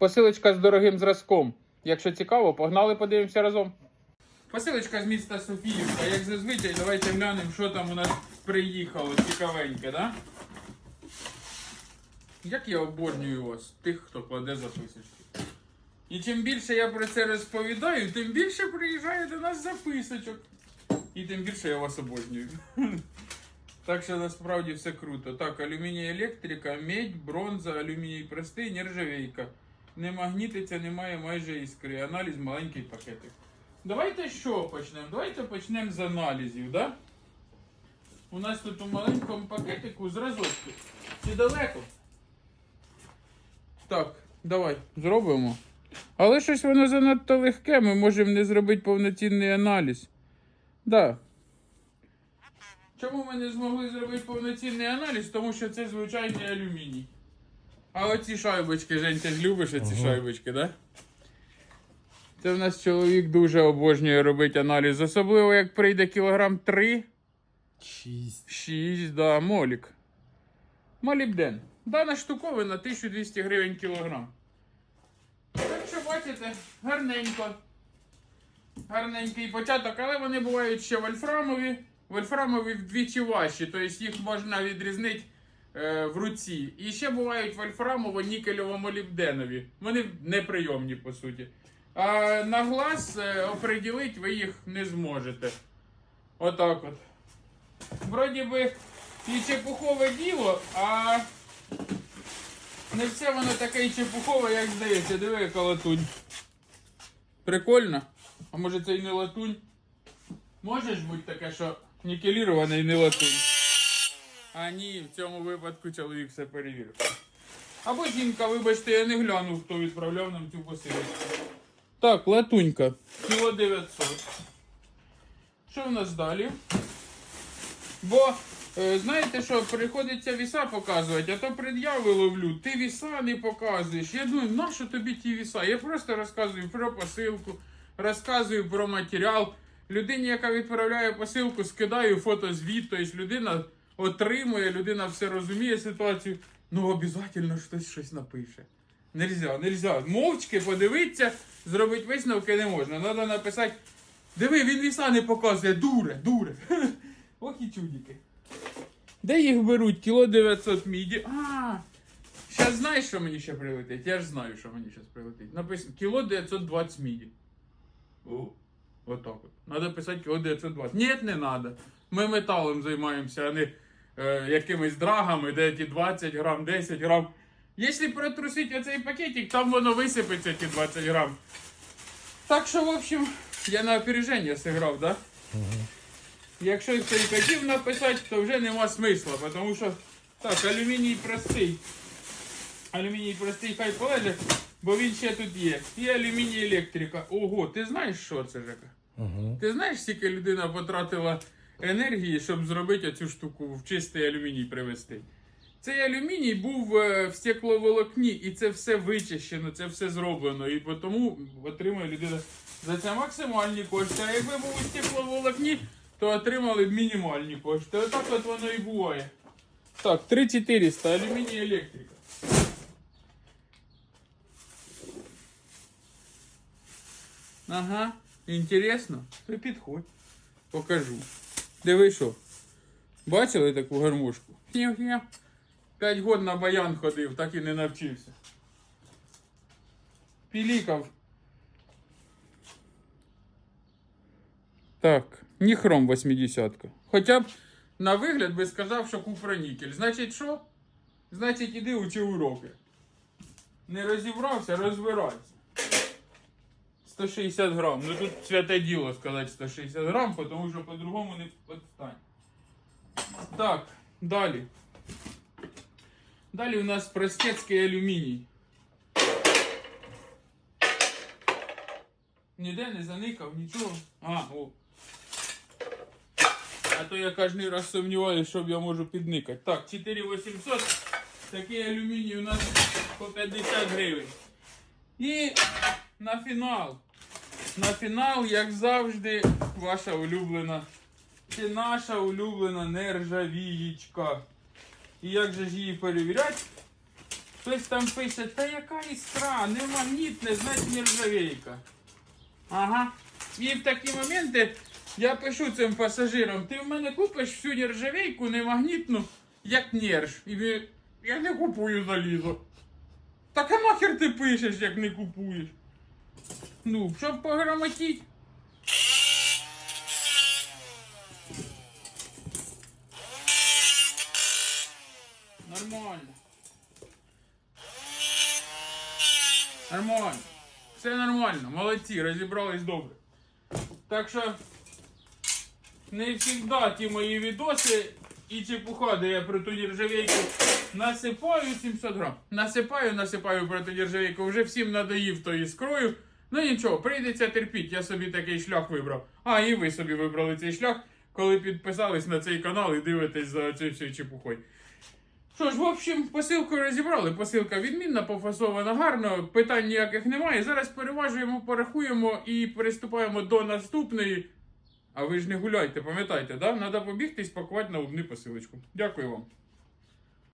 Посилочка з дорогим зразком. Якщо цікаво, погнали, подивимося разом. Посилочка з міста Софіївка. Як зазвичай, давайте глянемо, що там у нас приїхало цікавеньке, да? Як я обожнюю вас, тих, хто кладе записочки. І чим більше я про це розповідаю, тим більше приїжджає до нас записочок. І тим більше я вас обожнюю. Так що насправді все круто. Так, алюміній електрика, медь, бронза, алюміній простий, нержавейка. Не магнітиться, немає майже іскри. Аналіз маленький пакетик. Давайте що почнемо? Давайте почнемо з аналізів, да? У нас тут у маленькому пакетику зразочки. Чи далеко? Так, давай, зробимо. Але щось воно занадто легке, ми можемо не зробити повноцінний аналіз. Да. Чому ми не змогли зробити повноцінний аналіз? Тому що це звичайний алюміній. А оці шайбочки, Жень, ти ж любиш оці Ага. шайбочки, да? Це в нас чоловік дуже обожнює робити аналіз. Особливо як прийде кілограм 3, Шість. 6, да, молік. Молібден. Дана штуковина 1200 гривень кілограм. Так що бачите, гарненько. Гарненький початок, але вони бувають ще вольфрамові. Вольфрамові вдвічі важчі, тобто їх можна відрізнити в руці. І ще бувають вольфрамово-нікельово-молібденові. Вони неприйомні по суті. А на глаз е, оприділити ви їх не зможете. Отак от. Вроді би і чепухове діло, а не все воно таке і чепухове, як здається. Диви, яка латунь. Прикольно. А може це і не латунь? Може ж бути таке, що нікеліроване і не латунь. А ні, в цьому випадку чоловік все перевірив. Або жінка, вибачте, я не глянув, хто відправляв нам цю посилочку. Так, латунька. Кіло 900. Що в нас далі? Бо, е, знаєте що, приходиться віса показувати, а то пред'яви ловлю, ти віса не показуєш. Я думаю, нащо тобі ті віса? Я просто розказую про посилку, розказую про матеріал. Людині, яка відправляє посилку, скидаю фотозвіт, тобто людина отримує, людина все розуміє ситуацію. Ну, обов'язково хтось щось напише. Нельзя, нельзя. Мовчки подивитися, зробити висновки не можна. Треба написати. Диви, він віса не показує, дуре, дуре. Ох і чудики. Де їх беруть? Кіло 900 міді. А, зараз знаєш, що мені ще прилетить? Я ж знаю, що мені зараз прилетить. Написано кіло 920 міді. О, отак от. Надо писати кіло 920. Ні, не треба. Ми металом займаємося, а не е, якимись драгами, де ті 20 грам, 10 грам. Якщо протрусити оцей пакетик, там воно висипеться ті 20 грам. Так що, в общем, я на опереження зіграв, да? Якщо це і хотів написати, то вже нема смисла, тому що так, алюміній простий. Алюміній простий хай полежить, бо він ще тут є. І алюміній електрика. Ого, ти знаєш, що це Жека? Угу. Ти знаєш, скільки людина потратила енергії, щоб зробити оцю штуку в чистий алюміній привезти? Цей алюміній був е, в стекловолокні, і це все вичищено, це все зроблено. І тому отримує людина за це максимальні кошти. А якби був у стекловолокні, то отримали б мінімальні кошти. Отак от воно і буває. Так, 3400, алюміній електрика. Ага, інтересно? То підходь. Покажу. Диви що. Бачили таку гармошку? П'ять год на баян ходив, так і не навчився. Пілікав. Так, ніхром 80 Хоча б на вигляд би сказав, що купронікель. Значить що? Значить, іди учи уроки. Не розібрався, розбирайся. 160 грам. Ну тут святе діло сказати 160 грам, тому що по-другому не підстань. Так, далі. Далі у нас простецький алюміній. Ніде не заникав, нічого. А, о. А то я кожен раз сумніваюся, що я можу підникати. Так, 4800. Такий алюміній у нас по 50 гривень. І на фінал. На фінал, як завжди, ваша улюблена. Це наша улюблена нержавієчка. І як же ж її перевіряти? Хтось там пише, та яка іскра, не магнітне, значить нержавейка. Ага. І в такі моменти я пишу цим пасажирам, ти в мене купиш всю нержавейку немагнітну, як нерж. І ви, я не купую залізо. Так а нахер ти пишеш, як не купуєш? Ну, щоб пограмотіть. Нормально. Нормально. Все нормально. Молодці, розібрались добре. Так що не завжди ті мої відоси і чепуха, де я про ту нержавейку насипаю 700 грам. Насипаю, насипаю про ту нержавейку. Вже всім надоїв тою іскрою. Ну нічого, прийдеться терпіть, я собі такий шлях вибрав. А, і ви собі вибрали цей шлях, коли підписались на цей канал і дивитесь за цією всією чепухою. Що ж, в общем, посилку розібрали. Посилка відмінна, пофасована гарно, питань ніяких немає. Зараз переважуємо, порахуємо і приступаємо до наступної. А ви ж не гуляйте, пам'ятайте, да? Треба побігти і спакувати на одну посилочку. Дякую вам.